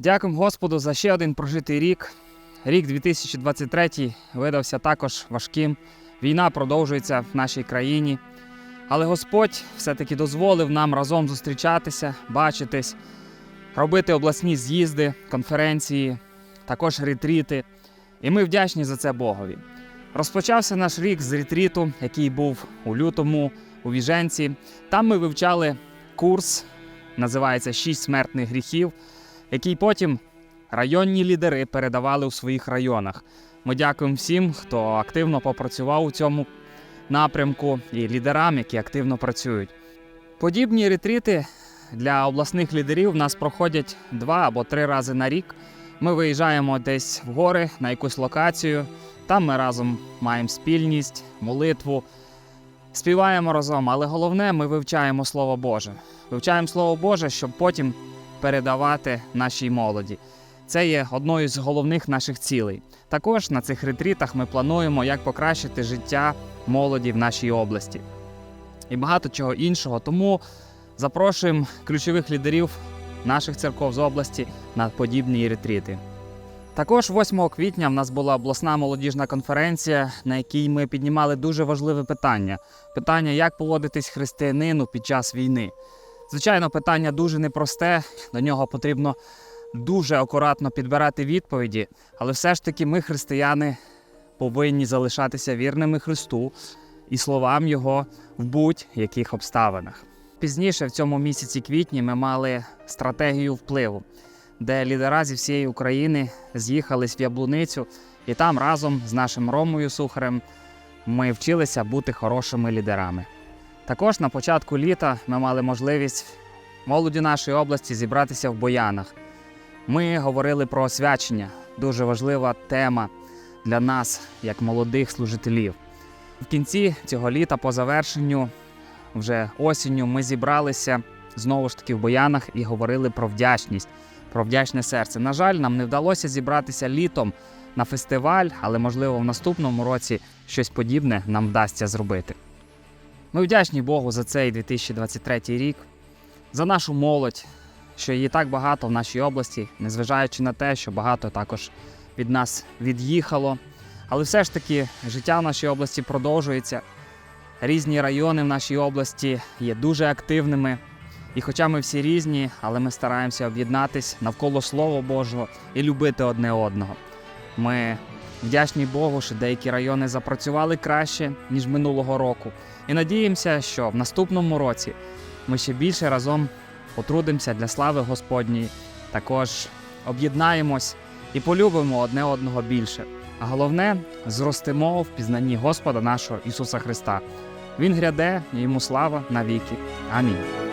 Дякуємо Господу за ще один прожитий рік. Рік 2023 видався також важким. Війна продовжується в нашій країні. Але Господь все-таки дозволив нам разом зустрічатися, бачитись, робити обласні з'їзди, конференції, також ретріти. І ми вдячні за це Богові. Розпочався наш рік з ретріту, який був у лютому у Віженці. Там ми вивчали курс, називається Шість смертних гріхів, який потім районні лідери передавали у своїх районах. Ми дякуємо всім, хто активно попрацював у цьому напрямку, і лідерам, які активно працюють. Подібні ретріти для обласних лідерів в нас проходять два або три рази на рік. Ми виїжджаємо десь в гори на якусь локацію. Там ми разом маємо спільність, молитву, співаємо разом, але головне, ми вивчаємо Слово Боже. Вивчаємо Слово Боже, щоб потім передавати нашій молоді. Це є одною з головних наших цілей. Також на цих ретрітах ми плануємо, як покращити життя молоді в нашій області і багато чого іншого. Тому запрошуємо ключових лідерів наших церков з області на подібні ретріти. Також 8 квітня в нас була обласна молодіжна конференція, на якій ми піднімали дуже важливе питання: питання, як поводитись християнину під час війни. Звичайно, питання дуже непросте, до нього потрібно дуже акуратно підбирати відповіді, але все ж таки ми, християни, повинні залишатися вірними Христу і словам Його в будь-яких обставинах. Пізніше, в цьому місяці квітні, ми мали стратегію впливу, де лідера зі всієї України з'їхались в Яблуницю, і там разом з нашим Ромою Сухарем ми вчилися бути хорошими лідерами. Також на початку літа ми мали можливість молоді нашої області зібратися в Боянах. Ми говорили про освячення, дуже важлива тема для нас, як молодих служителів. В кінці цього літа, по завершенню, вже осінню, ми зібралися знову ж таки в Боянах і говорили про вдячність, про вдячне серце. На жаль, нам не вдалося зібратися літом на фестиваль, але можливо в наступному році щось подібне нам вдасться зробити. Ми вдячні Богу за цей 2023 рік, за нашу молодь, що її так багато в нашій області, незважаючи на те, що багато також від нас від'їхало. Але все ж таки життя в нашій області продовжується. Різні райони в нашій області є дуже активними. І хоча ми всі різні, але ми стараємося об'єднатись навколо Слова Божого і любити одне одного. Ми вдячні Богу, що деякі райони запрацювали краще, ніж минулого року. І надіємося, що в наступному році ми ще більше разом потрудимося для слави Господньої, також об'єднаємось і полюбимо одне одного більше. А головне, зростемо в пізнанні Господа нашого Ісуса Христа. Він гряде, і йому слава навіки. Амінь.